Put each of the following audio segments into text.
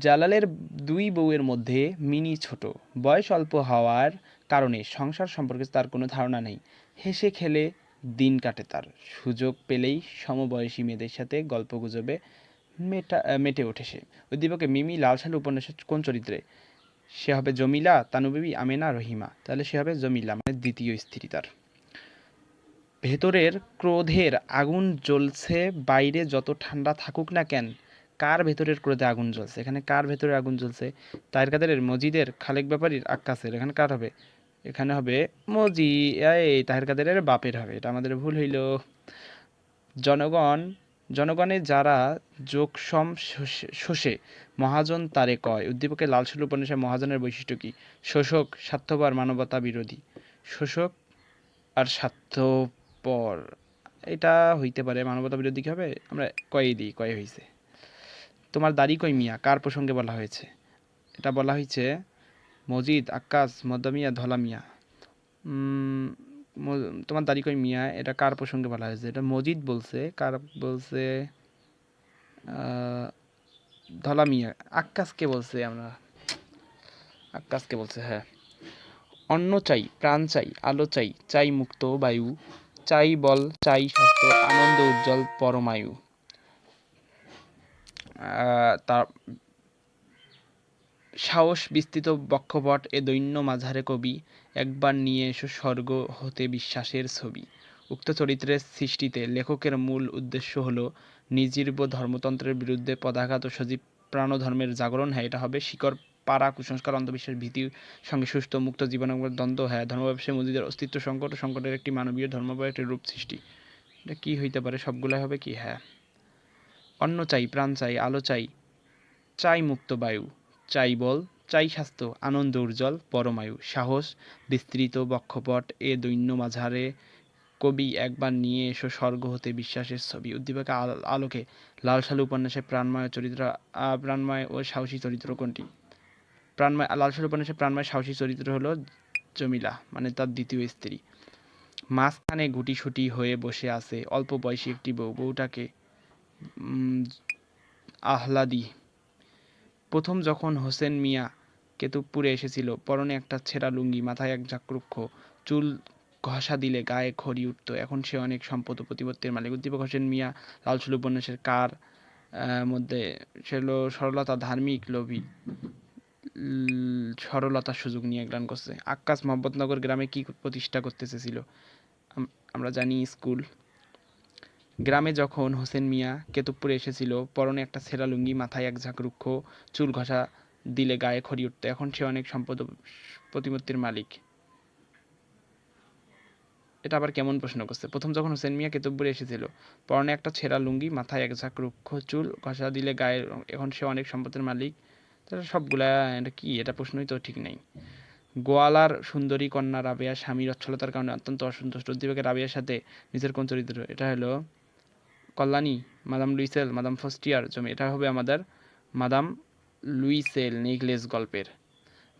জালালের দুই বউয়ের মধ্যে মিনি ছোট। বয়স অল্প হওয়ার কারণে সংসার সম্পর্কে তার কোনো ধারণা নেই। হেসে খেলে দিন কাটে তার। সুযোগ পেলেই সমবয়সী মেয়েদের সাথে গল্পগুজবে মেটা মেটে ওঠে সে। উদ্দীপকে মিমি লাল সালু উপন্যাসের কোন চরিত্রে? সে হবে জমিলা, তানুবিবি, আমেনা, রহিমা। তাহলে সে হবে জমিলা মানে দ্বিতীয় স্ত্রী তার। ভেতরের ক্রোধের আগুন জ্বলছে, বাইরে যত ঠান্ডা থাকুক না কেন কার ভেতরের ক্রোধে আগুন জ্বলছে? এখানে কার ভেতরে আগুন জ্বলছে? তায়ের কাদেরের মজিদের খালেক ব্যাপারীর আক্কাসের। এখানে কার হবে? এখানে হবে মজি। এই, তাহের কাদেরের বাপের হবে। এটা আমাদের ভুল হইল। জনগণ, জনগণে যারা যোগসম শোষে- মহাজন তারে কয়। উদ্দীপকে লালসুল উপন্যাসে মহাজনের বৈশিষ্ট্য কি? শোষক, স্বার্থপর, মানবতা বিরোধী। শোষক আর স্বার্থপর, এটা হইতে পারে মানবতা বিরোধী কি হবে? আমরা কয়ে দিই, কয়ে হয়েছে তোমার দাড়ি কই মিয়া? কার প্রসঙ্গে বলা হয়েছে? এটা বলা হয়েছে মজিদ আকাশ মদ্দামিয়া ধলা মিয়া। তোমার দাড়ি কই মিয়া? এটা কার প্রসঙ্গে বলা হয়েছে? এটা মজিদ বলছে, কার বলছে ধলা মিয়া। আক্কাসকে বলছে আমরা। আক্কাসকে বলছে হ্যাঁ। অন্ন চাই, প্রাণ চাই, আলো চাই চাই মুক্ত বায়ু, চাই বল, চাই স্বাস্থ্য, আনন্দ, উজ্জ্বল, পরমায়ু। তার সাহস বিস্তৃত বক্ষপট এ দৈন্য মাঝারে কবি একবার নিয়ে এসো স্বর্গ হতে বিশ্বাসের ছবি। উক্ত চরিত্রের সৃষ্টিতে লেখকের মূল উদ্দেশ্য হলো নির্জীব ধর্মতন্ত্রের বিরুদ্ধে পদাঘাত ও সজীব প্রাণধর্মের জাগরণ। হ্যাঁ এটা হবে শিকড়, পাড়া, কুসংস্কার, অন্ধবিশ্বাস ভীতির সঙ্গে সুস্থ, মুক্ত জীবনের দ্বন্দ্ব। হ্যাঁ ধর্ম ব্যবসায় মসজিদের অস্তিত্ব সংকট ও সংকটের একটি মানবীয় ধর্মবয় একটি রূপ সৃষ্টি। এটা কি হইতে পারে? সবগুলাই হবে কি? হ্যাঁ। অন্ন চাই, প্রাণ চাই, আলো চাই চাই মুক্ত বায়ু, চাই বল, চাই স্বাস্থ্য, আনন্দ উজ্জ্বল, পরমায়ু, সাহস, বিস্তৃত বক্ষপট, এ দৈন্য মাঝারে, কবি একবার নিয়ে এসো স্বর্গ হতে বিশ্বাসের ছবি, উদ্দীপক আলোকে, লাল সালু উপন্যাসে প্রাণময় চরিত্র প্রাণময় ও সাহসী চরিত্র কোনটি? প্রাণময়, লাল সালু উপন্যাসে প্রাণময় সাহসী চরিত্র হলো জমিলা মানে তার দ্বিতীয় স্ত্রী। মাঝখানে গুটি গুটিসুটি হয়ে বসে আছে, অল্প বয়সী একটি বউ, বউটাকে আহ্লাদি। প্রথম যখন হোসেন মিয়া কেতুবপুরে এসেছিল, পরনে একটা ছেঁড়া লুঙ্গি, মাথায় এক ঝাঁকরুক্ষ, চুল ঘষা দিলে গায়ে খড়ি উঠত। এখন সে অনেক সম্পদ ও প্রতিপত্তির মালিক। উদ্দীপক হোসেন মিয়া লালসুল উপন্যাসের কার মধ্যে সে হলো সরলতা ধার্মিক লোভী। সরলতার সুযোগ নিয়ে গ্রান করছে। আক্কাস মোহাম্মদনগর গ্রামে কি প্রতিষ্ঠা করতে চেয়েছিল? আমরা জানি স্কুল। গ্রামে যখন হোসেন মিয়া কেতুবপুরে এসেছিল, পরনে একটা ছেঁড়া লুঙ্গি, মাথায় এক ঝাঁক রুক্ষ চুল ঘষা দিলে গায়ে খড়ি উঠতো। এখন সে অনেক সম্পদ প্রতিমূর্তির মালিক। এটা আবার কেমন প্রশ্ন করছে? প্রথম যখন হোসেন মিয়া কেতুবপুরে এসেছিল, পরনে একটা ছেঁড়া লুঙ্গি, মাথায় এক ঝাঁক রুক্ষ চুল ঘষা দিলে গায়ে এখন সে অনেক সম্পদের মালিক। তাহলে সবগুলা, এটা কি? এটা প্রশ্নই তো ঠিক নেই। গোয়ালার সুন্দরী কন্যা রাবেয়া স্বামীর অচ্ছলতার কারণে অত্যন্ত অসন্তুষ্ট। উদ্দীপকের রাবেয়ার সাথে নিজের কোন চরিত্র? এটা হলো Kalyani, madam Louiselle, madam Fostier জমি। এটা হবে আমাদের মাদাম লুইসেল নেকলেস গল্পের।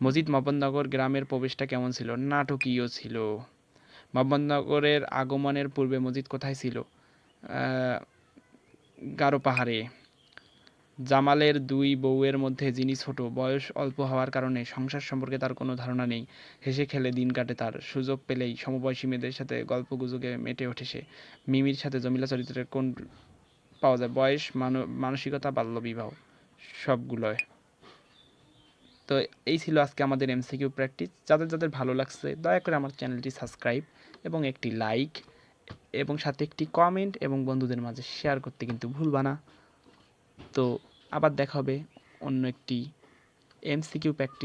মজিদ মোহাম্মদনগর গ্রামের প্রবেশটা কেমন ছিল? নাটকীয় ছিল। মোহাম্মদনগরের আগমনের পূর্বে মজিদ কোথায় ছিল? গারো পাহাড়ে। জামালের দুই বউয়ের মধ্যে যিনি ছোট, বয়স অল্প হওয়ার কারণে সংসার সম্পর্কে তার কোনো ধারণা নেই। হেসে খেলে দিন কাটে তার। সুযোগ পেলেই সমবয়সী মেয়েদের সাথে গল্প গুজবে মেতে ওঠে সে। মিমির সাথে জমিলা চরিত্রের কোন পাওয়া যায়? বয়স, মানো- মানসিকতা বাল্যবিবাহ সবগুলোয়। তো এই ছিল আজকে আমাদের এমসিকিউ প্র্যাকটিস যাদের যাদের ভালো লাগছে, দয়া করে আমার চ্যানেলটি সাবস্ক্রাইব এবং একটি লাইক এবং সাথে একটি কমেন্ট এবং বন্ধুদের মাঝে শেয়ার করতে কিন্তু ভুলবা না। তো আবার দেখা হবে অন্য একটি এমসিকিউ প্র্যাকটিস